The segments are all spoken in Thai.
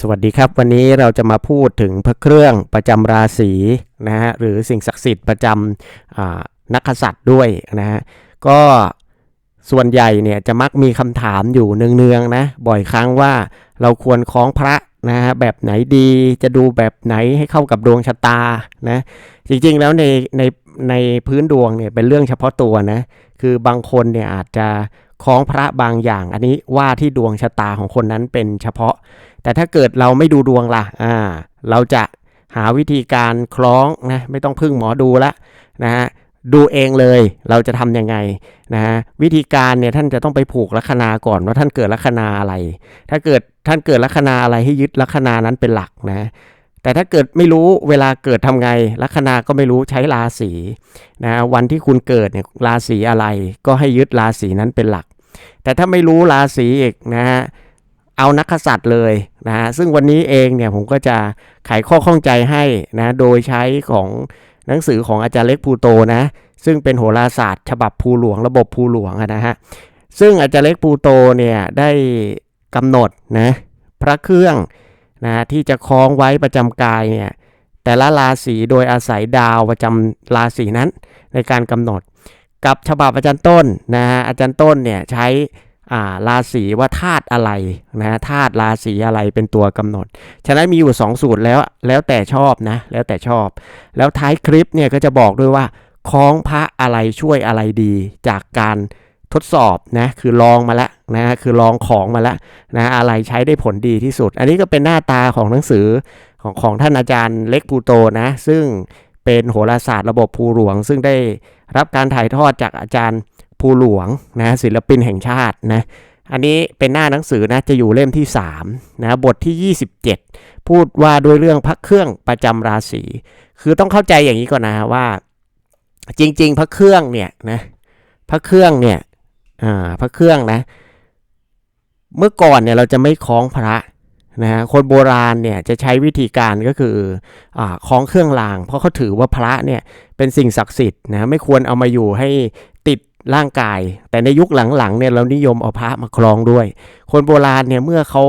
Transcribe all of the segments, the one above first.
สวัสดีครับ วันนี้เราจะมาพูดถึงพระเครื่องประจำราศีนะฮะหรือสิ่งศักดิ์สิทธิ์ประจำนักกษัตริย์ด้วยนะฮะก็ส่วนใหญ่เนี่ยจะมักมีคำถามอยู่เนืองๆนะบ่อยครั้งว่าเราควรคล้องพระนะฮะแบบไหนดีจะดูแบบไหนให้เข้ากับดวงชะตานะจริงๆแล้วในในในพื้นดวงเนี่ยเป็นเรื่องเฉพาะตัวนะคือบางคนเนี่ยอาจจะคล้องพระบางอย่าง อันนี้ว่าที่ดวงชะตาของคนนั้นเป็นเฉพาะ แต่ถ้าเกิดเราไม่ดูดวงล่ะอ่า เราจะหาวิธีการคล้องนะไม่ต้องพึ่งหมอดูละนะฮะดูเองเลยเราจะทำยังไงนะฮะวิธีการเนี่ยท่านจะต้องไปผูกลัคนาก่อนว่าท่านเกิดลัคนาอะไร ถ้าเกิดท่านเกิดลัคนาอะไรให้ยึดลัคนานั้นเป็นหลักนะแต่ถ้าเกิดไม่รู้เวลาเกิดทำไงลัคนาก็ไม่รู้ใช้ราศีนะวันที่คุณเกิดเนี่ยราศีอะไรก็ให้ยึดราศีนั้นเป็นหลัก แต่ถ้าไม่รู้ราศีอีกนะฮะ เอานักษัตริย์เลยนะฮะซึ่งวันนี้เองเนี่ยผมก็จะไขข้อข้องใจให้นะโดยใช้ของหนังสือของอาจารย์เล็กภูโตนะซึ่งเป็นโหราศาสตร์ ฉบับภูหลวงระบบภูหลวงนะฮะซึ่งอาจารย์เล็กภูโตเนี่ยได้กำหนดนะพระเครื่องนะที่จะคล้องไว้ประจำกายเนี่ยแต่ละราศีโดยอาศัยดาวประจำราศีนั้นในการกำหนด กับฉบับอาจารย์ต้นนะฮะอาจารย์ต้นเนี่ยใช้ อ่าราศีว่าธาตุอะไรนะธาตุราศีอะไรเป็นตัวกำหนด ฉะนั้นมีอยู่ 2 สูตรแล้วแล้วแต่ชอบนะแล้วแต่ชอบ แล้วท้ายคลิปเนี่ยก็จะบอกด้วยว่าคล้องพระอะไรช่วยอะไรดีจากการทดสอบนะคือลองมาแล้วนะคือลองของมาแล้วนะอะไรใช้ได้ผลดีที่สุด อันนี้ก็เป็นหน้าตาของหนังสือของของท่านอาจารย์เล็กภูโตนะซึ่งเป็นโหราศาสตร์ระบบภูหลวง ซึ่งได้รับการถ่ายทอดจากอาจารย์ ภูหลวงนะศิลปินแห่งชาตินะอันนี้เป็นหน้าหนังสือนะจะอยู่เล่มที่3นะบทที่ 27 พูดว่าด้วยเรื่องพระเครื่องประจำราศีคือต้องเข้าใจอย่างนี้ก่อนนะว่า จริง ๆ พระเครื่องเนี่ยนะพระเครื่องเนี่ยอ่าพระเครื่องนะ เมื่อก่อนเนี่ยเราจะไม่คล้องพระนะฮะคนโบราณเนี่ยจะใช้วิธีการก็คืออ่าคล้องเครื่องราง เพราะเขาถือว่าพระเนี่ยเป็นสิ่งศักดิ์สิทธิ์นะไม่ควรเอามาอยู่ให้ ร่างกาย แต่ในยุคหลังๆเนี่ยเรานิยมเอาพระมาคลองด้วย คนโบราณเนี่ยเมื่อเขา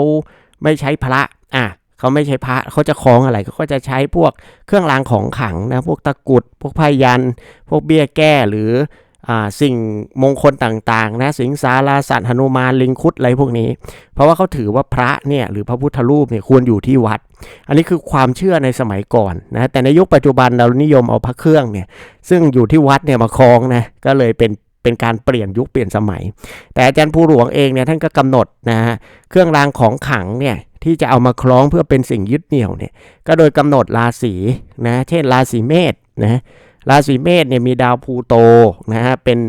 ไม่ใช้พระอะเขาไม่ใช้พระเขาจะคล้องอะไรเขาก็จะใช้พวกเครื่องรางของขลังนะพวกตะกรุด พวกพายัน พวกเบี้ยแก้หรืออ่าสิ่งมงคลต่างๆนะสิงสาราสัตว์หนุมานลิงคุดอะไรพวกนี้ เพราะว่าเขาถือว่าพระเนี่ยหรือพระพุทธรูปเนี่ยควรอยู่ที่วัด อันนี้คือความเชื่อในสมัยก่อนนะแต่ในยุคปัจจุบันเรานิยมเอาพระเครื่องเนี่ยซึ่งอยู่ที่วัดเนี่ยมาคล้องนะก็เลยเป็น เป็นการเปลี่ยนยุคเปลี่ยนสมัย แต่อาจารย์ผู้หลวงเองเนี่ยท่านก็กำหนดนะฮะเครื่องรางของขังเนี่ยที่จะเอามาคล้องเพื่อเป็นสิ่งยึดเหนี่ยวเนี่ยก็โดยกำหนดราศีนะเช่นราศีเมษนะราศีเมษเนี่ยมีดาวพูโตนะฮะเป็น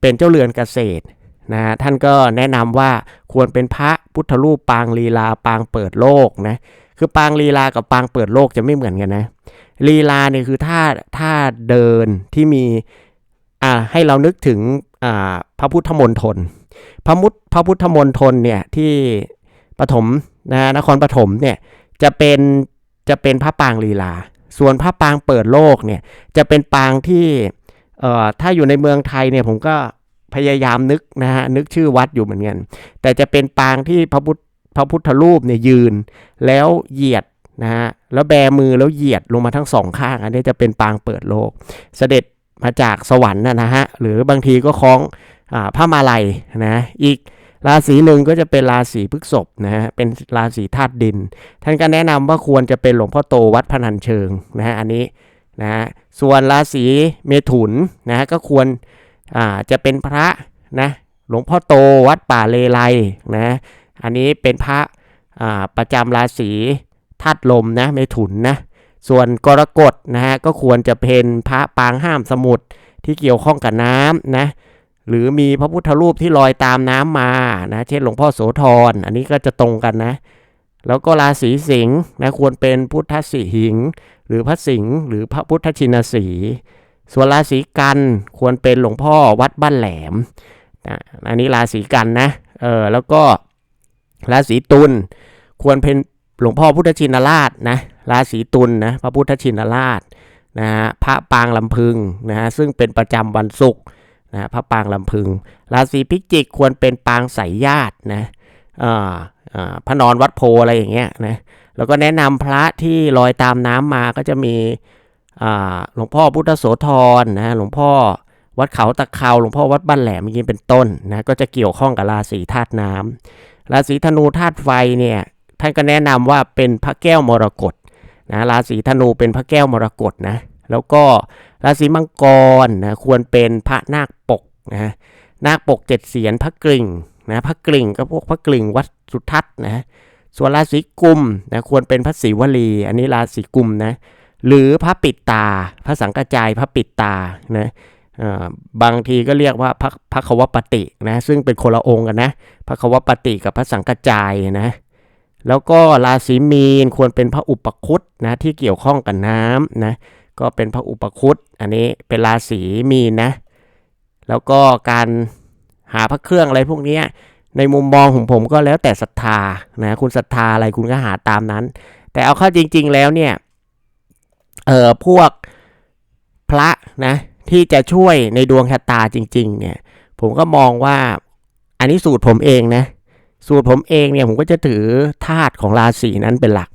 เป็นเจ้าเรือนเกษตรนะฮะท่านก็แนะนำว่าควรเป็นพระพุทธรูปปางลีลาปางเปิดโลกนะคือปางลีลากับปางเปิดโลกจะไม่เหมือนกันนะลีลาเนี่ยคือท่าท่าเดินที่มี อ่าให้เรานึกถึงอ่าพระพุทธมณฑลพระมุทพระพุทธมณฑลเนี่ยที่ปฐมนะนครปฐมเนี่ยจะเป็นจะเป็นพระปางลีลา ส่วนพระปางเปิดโลกเนี่ยจะเป็นปางที่เอ่อถ้าอยู่ในเมืองไทยเนี่ยผมก็พยายามนึกนะฮะนึกชื่อวัดอยู่เหมือนกันแต่จะเป็นปางที่พระพุทธพระพุทธรูปเนี่ยยืนแล้วเหยียดนะฮะแล้วแบมือแล้วเหยียดลงมาทั้งสองข้าง อันนี้จะเป็นปางเปิดโลก เสด็จ มาจากสวรรค์นะนะฮะหรือบางทีก็คล้องอผ้ามาลัยนะอีกราศีหนึ่งก็จะเป็นราศีพฤษภนะฮะเป็นราศีธาตุดิน ท่านก็แนะนำว่าควรจะเป็นหลวงพ่อโตวัดพนัญเชิงนะฮะอันนี้นะฮะส่วนราศีเมถุนนะฮะก็ควรอ่าจะเป็นพระนะหลวงพ่อโตวัดป่าเลไลนะอันนี้เป็นพระอ่าประจำราศีธาตุลมนะเมถุนนะ ส่วนกรกฎนะฮะก็ควรจะเป็นพระปางห้ามสมุทรที่เกี่ยวข้องกับน้ำนะหรือมีพระพุทธรูปที่ลอยตามน้ำมานะเช่นหลวงพ่อโสธรอันนี้ก็จะตรงกันนะ แล้วก็ราศีสิงห์นะควรเป็นพุทธสิหิง หรือพระสิงห์หรือพระพุทธชินสีส่วนราศีกันควรเป็นหลวงพ่อวัดบ้านแหลมนะอันนี้ราศีกันนะเออแล้วก็ราศีตุลควรเป็นหลวงพ่อพุทธชินราชนะ ราศีตุลนะพระพุทธชินราชนะฮะพระปางลำพึงนะฮะซึ่งเป็นประจำวันศุกร์นะพระปางลำพึง ราศีพิจิกควรเป็นปางสายญาตินะอ่าอ่าพระนอนวัดโพอะไรอย่างเงี้ยนะแล้วก็แนะนำพระที่ลอยตามน้ำมาก็จะมีอ่าหลวงพ่อพุทธโสธรนะหลวงพ่อวัดเขาตะเคาหลวงพ่อวัดบ้านแหลมอย่างนี้เป็นต้นนะก็จะเกี่ยวข้องกับราศีธาตุน้ำราศีธนูธาตุไฟเนี่ยท่านก็แนะนำว่าเป็นพระแก้วมรกต นะราศีธนูเป็นพระแก้วมรกตนะแล้วก็ราศีมังกรนะควรเป็นพระนาคปกนะนาคปกเจ็ดเสียนพระกริ่งนะพระกริ่งก็พวกพระกริ่งวัดสุทัศน์นะส่วนราศีกุมนะควรเป็นพระศิวลี อันนี้ราศีกุมนะหรือพระปิดตา พระสังกจายพระปิดตานะอ่าบางทีก็เรียกว่าพระพระควปฏินะซึ่งเป็นคนละองค์กันนะพระควปฏิกับพระสังกจายนะ แล้วก็ราศีมีนควรเป็นพระอุปคุตนะที่เกี่ยวข้องกับน้ำนะก็เป็นพระอุปคุตอันนี้เป็นราศีมีนนะแล้วก็การหาพระเครื่องอะไรพวกนี้ในมุมมองของผมก็แล้วแต่ศรัทธานะคุณศรัทธาอะไรคุณก็หาตามนั้น แต่เอาเข้าจริง ๆแล้วเนี่ยเออพวกพระนะที่จะช่วยในดวงชะตาจริง ๆ เนี่ย ผมก็มองว่าอันนี้สูตรผมเองนะ สูตรผมเองเนี่ยผมก็จะถือธาตุของราศีนั้นเป็นหลัก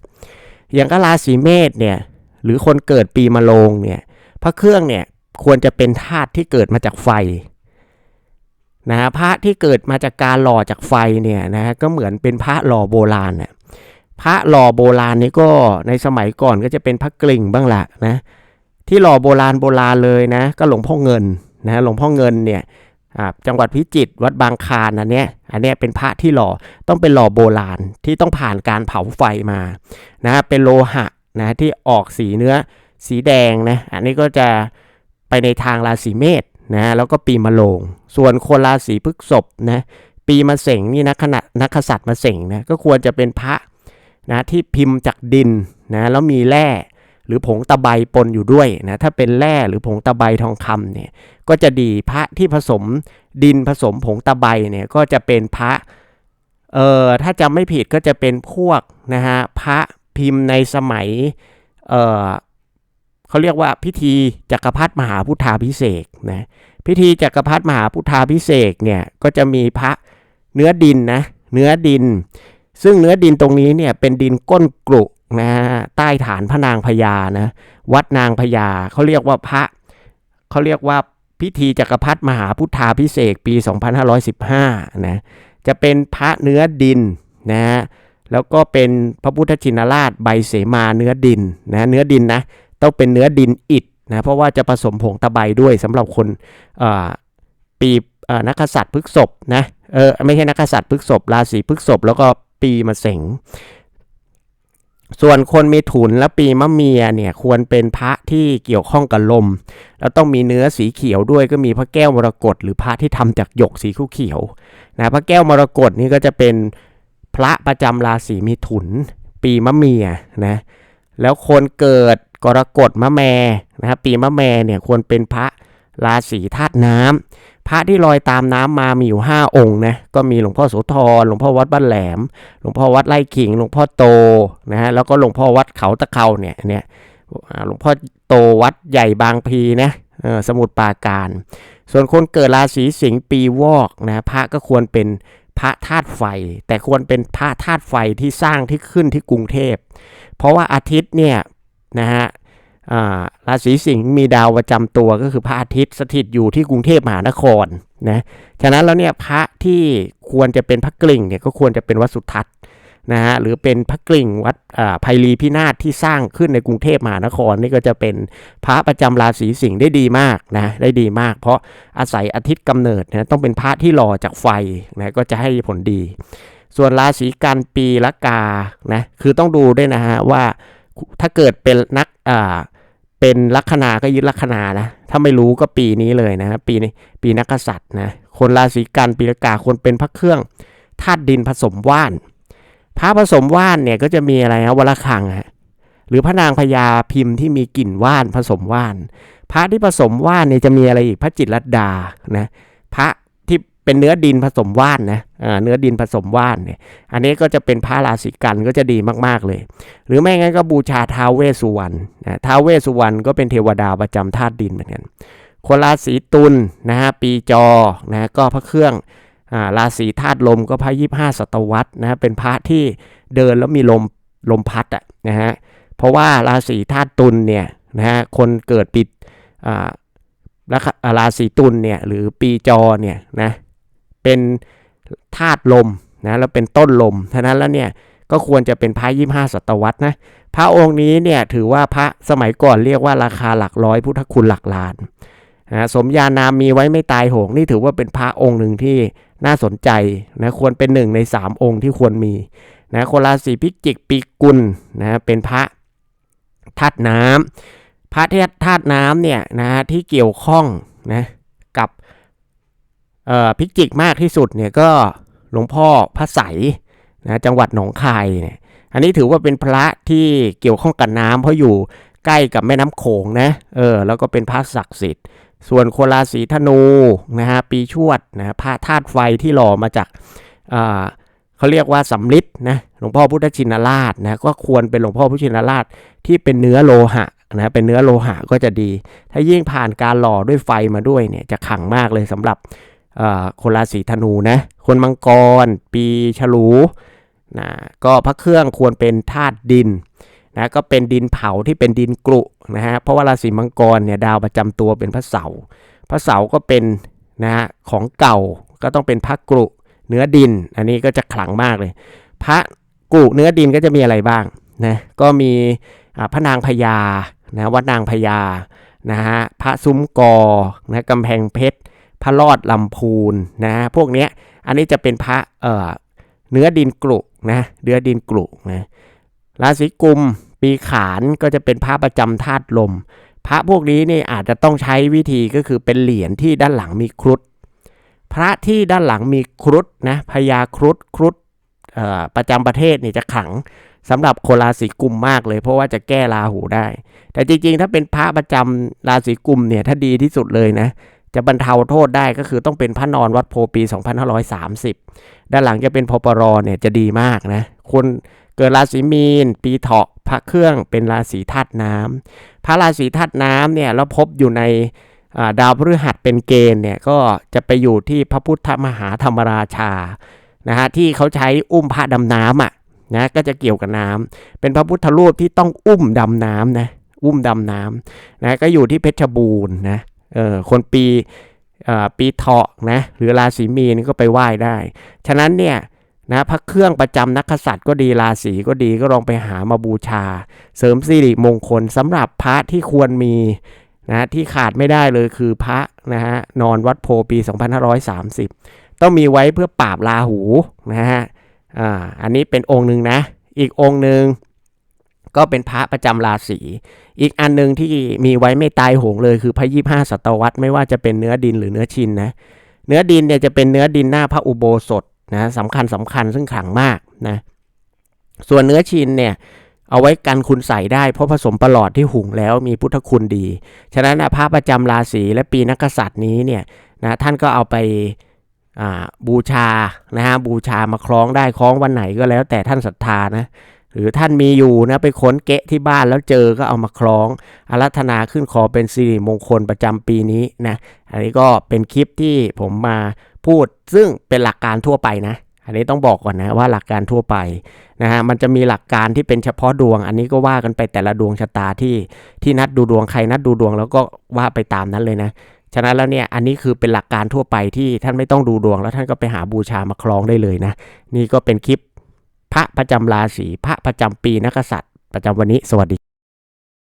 อย่างก็ราศีเมษเนี่ยหรือคนเกิดปีมะโรงเนี่ยพระเครื่องเนี่ยควรจะเป็นธาตุที่เกิดมาจากไฟนะฮะพระที่เกิดมาจากการหล่อจากไฟเนี่ยนะฮะก็เหมือนเป็นพระหล่อโบราณน่ะพระหล่อโบราณนี่ก็ในสมัยก่อนก็จะเป็นพระกลิ่งบ้างละนะที่หล่อโบราณโบราณเลยนะก็หลวงพ่อเงินนะหลวงพ่อเงินเนี่ย จังหวัดพิจิตรวัดบางคานอันเนี้ยอันเนี้ยเป็นพระที่หล่อต้องเป็นหล่อโบราณที่ต้องผ่านการเผาไฟมานะเป็นโลหะนะที่ออกสีเนื้อสีแดงนะอันนี้ก็จะไปในทางราศีเมษนะแล้วก็ปีมะโรงส่วนคนราศีพฤษภนะปีมะเสงนี่นะขณะนักขัตว์มะเสงนะก็ควรจะเป็นพระนะที่พิมพ์จากดินนะแล้วมีแร่ หรือผงตะไบปนอยู่ด้วยนะถ้าเป็นแร่หรือผงตะไบทองคำเนี่ยก็จะดีพระที่ผสมดินผสมผงตะไบเนี่ยก็จะเป็นพระเอ่อถ้าจำไม่ผิดก็จะเป็นพวกนะฮะพระพิมพ์ในสมัยเอ่อเขาเรียกว่าพิธีจักรพรรดิมหาพุทธาพิเศษนะพิธีจักรพรรดิมหาพุทธาพิเศษเนี่ยก็จะมีพระเนื้อดินนะเนื้อดิน ซึ่งเนื้อดินตรงนี้เนี่ยเป็นดินก้นกรุ นะฮะใต้ฐานพระนางพญานะวัดนางพญาเขาเรียกว่าพระเขาเรียกว่าพิธีจักรพรรดิมหาพุทธาพิเศษปี 2515นะจะเป็นพระเนื้อดินนะฮะแล้วก็เป็นพระพุทธชินราชใบเสมาเนื้อดินนะเนื้อดินนะต้องเป็นเนื้อดินอิฐนะเพราะว่าจะผสมผงตะไบด้วยสำหรับคนปีนักษัตริย์พฤษภนะเออไม่ใช่นักษัตริย์พฤษภราศีพฤกษภแล้วก็ปีมะเสง ส่วนคนมีถุนและปีมะเมียเนี่ยควรเป็นพระที่เกี่ยวข้องกับลม แล้วต้องมีเนื้อสีเขียวด้วยก็มีพระแก้วมรกตหรือพระที่ทำจากหยกสีเขียวนะพระแก้วมรกตนี่ก็จะเป็นพระประจำราศีมีถุน ปีมะเมียนะแล้วคนเกิดกรกฎมะแมนะครับปีมะแมเนี่ยควรเป็นพระ ราศีธาตุน้ำพระที่ลอยตามน้ำมามีอยู่ 5 องค์นะก็มีหลวงพ่อโสธรหลวงพ่อวัดบ้านแหลม หลวงพ่อวัดไร่ขิง หลวงพ่อโตนะฮะแล้วก็หลวงพ่อวัดเขาตะเเขาเนี่ยเนี่ยหลวงพ่อโตวัดใหญ่บางพีนะสมุทรปราการ ส่วนคนเกิดราศีสิงห์ปีวอกนะพระก็ควรเป็นพระธาตุไฟ แต่ควรเป็นพระธาตุไฟที่สร้างที่ขึ้นที่กรุงเทพ เพราะว่าอาทิตย์เนี่ยนะฮะ ราศีสิงห์มีดาวประจำตัวก็คือพระอาทิตย์สถิตอยู่ที่กรุงเทพมหานครนะฉะนั้นแล้วเนี่ยพระที่ควรจะเป็นพระกลิ่งเนี่ยก็ควรจะเป็นวัดสุทัศน์นะฮะหรือเป็นพระกลิ่งวัดอ่าไพรีพินาศที่สร้างขึ้นในกรุงเทพมหานครนี่ก็จะเป็นพระประจำราศีสิงห์ได้ดีมากนะได้ดีมาก เพราะอาศัยอาทิตย์กำเนิดนะต้องเป็นพระที่หล่อจากไฟนะก็จะให้ผลดี ส่วนราศีกันปีละกานะคือต้องดูด้วยนะฮะว่าถ้าเกิดเป็นนักอ่า เป็นลัคนาก็ยึดลัคนานะ ถ้าไม่รู้ก็ปีนี้เลยนะ ปีนี้ปีนักษัตริย์นะ คนราศีกันปีละกาคนเป็นพระเครื่องธาตุดินผสมว่าน พระผสมว่านเนี่ยก็จะมีอะไรนะวัลคังฮะหรือพระนางพญาพิมพ์ที่มีกลิ่นว่านผสมว่าน พระที่ผสมว่านเนี่ยจะมีอะไรอีกพระจิตรลัดดานะ พระ เป็นเนื้อดินผสมว่านนะเนื้อดินผสมว่านเนี่ยอันนี้ก็จะเป็นพระราศีกันก็จะดีมากๆเลย หรือไม่งั้นก็บูชาท้าวเวสุวรรณนะท้าวเวสุวรรณก็เป็นเทวดาประจำธาตุดินเหมือนกันคนราศีตุลนะฮะปีจอนะก็พระเครื่องอราศีธาตุลมก็พระยี่ห้าศตวรรษนะฮะเป็นพระที่เดินแล้วมีลมลมพัดอะนะฮะเพราะว่าราศีธาตุตุลเนี่ยนะฮะคนเกิดปีอ่าราศีตุลเนี่ยหรือปีจอเนี่ยนะ เป็นธาตุลมนะแล้วเป็นต้นลมฉะนั้นแล้วเนี่ยก็ควรจะเป็นพระยี่ห้าศตวรรษนะพระองค์นี้เนี่ยถือว่าพระสมัยก่อนเรียกว่าราคาหลักร้อยพุทธคุณหลักล้านนะสมญานามมีไว้ไม่ตายโหงนี่ถือว่าเป็นพระองค์หนึ่งที่น่าสนใจนะควรเป็นหนึ่งในสามองค์ที่ควรมีนะคนราศีพิจิกปีกุลนะเป็นพระธาตุน้ำพระเทศธาตุน้ำเนี่ยนะที่เกี่ยวข้องนะกับ พิจิกมากที่สุดเนี่ยก็หลวงพ่อพระใสยนะจังหวัดหนองคายเนี่ยอันนี้ถือว่าเป็นพระที่เกี่ยวข้องกับน้ำเพราะอยู่ใกล้กับแม่น้ำโขงนะเออแล้วก็เป็นพระศักดิ์สิทธิ์ ส่วนโคราศีธนูนะฮะปีชวดนะพระธาตุไฟที่หล่อมาจากอ่าเขาเรียกว่าสำลิดนะหลวงพ่อพุทธชินราชนะก็ควรเป็นหลวงพ่อพุทธชินราชที่เป็นเนื้อโลหะนะเป็นเนื้อโลหะก็จะดี ถ้ายิ่งผ่านการหล่อด้วยไฟมาด้วยเนี่ยจะขังมากเลยสำหรับ คนราศีธนูนะคนมังกร ปีฉลูนะก็พระเครื่องควรเป็นธาตุดินนะก็เป็นดินเผาที่เป็นดินกรุนะฮะเพราะว่าราศีมังกรเนี่ยดาวประจำตัวเป็นพระเสาร์พระเสาร์ก็เป็นนะฮะของเก่าก็ต้องเป็นพระกรุเนื้อดิน อันนี้ก็จะขลังมากเลย พระกรุเนื้อดินก็จะมีอะไรบ้างนะก็มีพระนางพญานะวัดนางพญานะฮะพระซุ้มกอนะกำแพงเพชร พระลอดลำพูนนะพวกเนี้ยอันนี้จะเป็นพระเอ่อเนื้อดินกรุนะเนื้อดินกรุนะราศีกุมปีขานก็จะเป็นพระประจำธาตุลม พระพวกนี้นี่อาจจะต้องใช้วิธีก็คือเป็นเหรียญที่ด้านหลังมีครุฑพระที่ด้านหลังมีครุฑนะพญาครุฑครุฑเอ่อประจำประเทศนี่จะขังสำหรับคนราศีกุมมากเลย เพราะว่าจะแก้ราหูได้ แต่จริงๆ ถ้าเป็นพระประจำราศีกุมเนี่ยถ้าดีที่สุดเลยนะ จะบรรเทาโทษได้ก็คือต้องเป็นพระนอนวัดโพปี 2530 ด้านหลังจะเป็นพปรเนี่ยจะดีมากนะคนเกิดราศีมีน ปีเถาะพระเครื่องเป็นราศีธาตุน้ำพระราศีธาตุน้ำเนี่ยแล้วพบอยู่ในาดาวพฤหัสเป็นเกณฑ์เนี่ยก็จะไปอยู่ที่พระพุทธมหาธรรมราชานะฮะที่เขาใช้อุ้มพระดำน้ำอะนะก็จะเกี่ยวกับน้ำเป็นพระพุทธรูปที่ต้องอุ้มดำน้ำนะอุ้มดำน้ำนะก็อยู่ที่เพชรบูรณ์นะ เออคนปีอ่าปีเถาะนะหรือราศีมีนก็ไปไหว้ได้ ฉะนั้นเนี่ยนะพระเครื่องประจำนักกษัตริย์ก็ดีราศีก็ดีก็ลองไปหามาบูชา เสริมสิริมงคลสำหรับพระที่ควรมีนะที่ขาดไม่ได้เลยคือพระนะฮะนอนวัดโพปี 2530 ต้องมีไว้เพื่อปราบราหูนะฮะอ่าอันนี้เป็นองค์หนึ่งนะ อีกองค์หนึ่งก็เป็นพระประจำราศี อีกอันหนึ่งที่มีไว้ไม่ตายหงเลยคือพระยี่ห้าศตวรรษไม่ว่าจะเป็นเนื้อดินหรือเนื้อชินนะเนื้อดินเนี่ยจะเป็นเนื้อดินหน้าพระอุโบสถนะสำคัญสำคัญซึ่งขลังมากนะส่วนเนื้อชินเนี่ยเอาไว้กันคุณใส่ได้เพราะผสมประหลอดที่หุงแล้วมีพุทธคุณดี ฉะนั้นนะพระประจำราศีและปีนักษัตริย์นี้เนี่ยนะท่านก็เอาไปบูชานะฮะบูชามาคล้องได้คล้องวันไหนก็แล้วแต่ท่านศรัทธานะ หรือท่านมีอยู่นะไปค้นเกะที่บ้านแล้วเจอก็เอามาคล้องอารัธนาขึ้นขอเป็นสิริมงคลประจำปีนี้นะอันนี้ก็เป็นคลิปที่ผมมาพูดซึ่งเป็นหลักการทั่วไปนะอันนี้ต้องบอกก่อนนะว่าหลักการทั่วไปนะฮะมันจะมีหลักการที่เป็นเฉพาะดวง อันนี้ก็ว่ากันไปแต่ละดวงชะตาที่ที่นัดดูดวงใครนัดดูดวงแล้วก็ว่าไปตามนั้นเลยนะฉะนั้นแล้วเนี่ยอันนี้คือเป็นหลักการทั่วไปที่ท่านไม่ต้องดูดวงแล้วท่านก็ไปหาบูชามาคล้องได้เลยนะ นี่ก็เป็นคลิป พระประจำราศีพระประจำปีนักษัตริย์ ประจำวันนี้สวัสดี